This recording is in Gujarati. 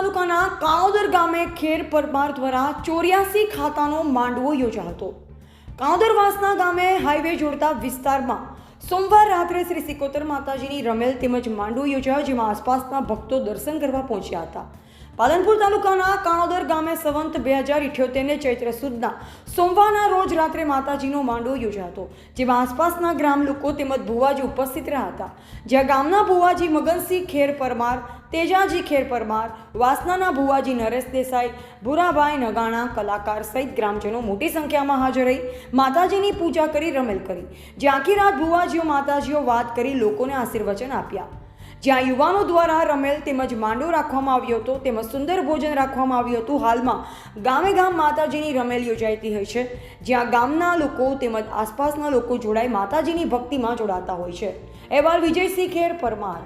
તાલુકાના કાવદર ગામે ખેર પરમાર દ્વારા ચોર્યાસી ખાતાનો માંડવો યોજાયો હતો. કાવદર વાસના ગામે હાઈવે જોડતા વિસ્તારમાં સોમવાર રાત્રે શ્રી સિકોતર માતાજીની રમેલ તેમજ માંડવો યોજાયો, જેમાં આસપાસના ભક્તો દર્શન કરવા પહોંચ્યા હતા. પાલનપુર તાલુકાના કાણોદર ગામે સંવંત બે હજાર ઇઠ્યોતેરને ચૈત્ર સુદના સોમવારના રોજ રાત્રે માતાજીનો માંડો યોજાતો, જેમાં આસપાસના ગ્રામ લોકો તેમજ ભુવાજી ઉપસ્થિત રહ્યા હતા. જ્યાં ગામના ભુવાજી મગનસિંહ ખેર પરમાર, તેજાજી ખેર પરમાર, વાસનાના ભુવાજી નરેશ દેસાઈ, ભુરાભાઈ નગાણા કલાકાર સહિત ગ્રામજનો મોટી સંખ્યામાં હાજર રહી, માતાજીની પૂજા કરી, રમેલ કરી. જ્યાં આખી રાત ભુવાજીઓ માતાજીઓ વાત કરી, લોકોને આશીર્વચન આપ્યા. જ્યાં યુવાનો દ્વારા રમેલ તેમજ માંડો રાખવામાં આવ્યો હતો, તેમજ સુંદર ભોજન રાખવામાં આવ્યું હતું. હાલમાં ગામે ગામ માતાજીની રમેલ યોજાતી હોય છે, જ્યાં ગામના લોકો તેમજ આસપાસના લોકો જોડાઈ માતાજીની ભક્તિમાં જોડાતા હોય છે. અહેવાલ વિજયસિંહ ખેર પરમાર.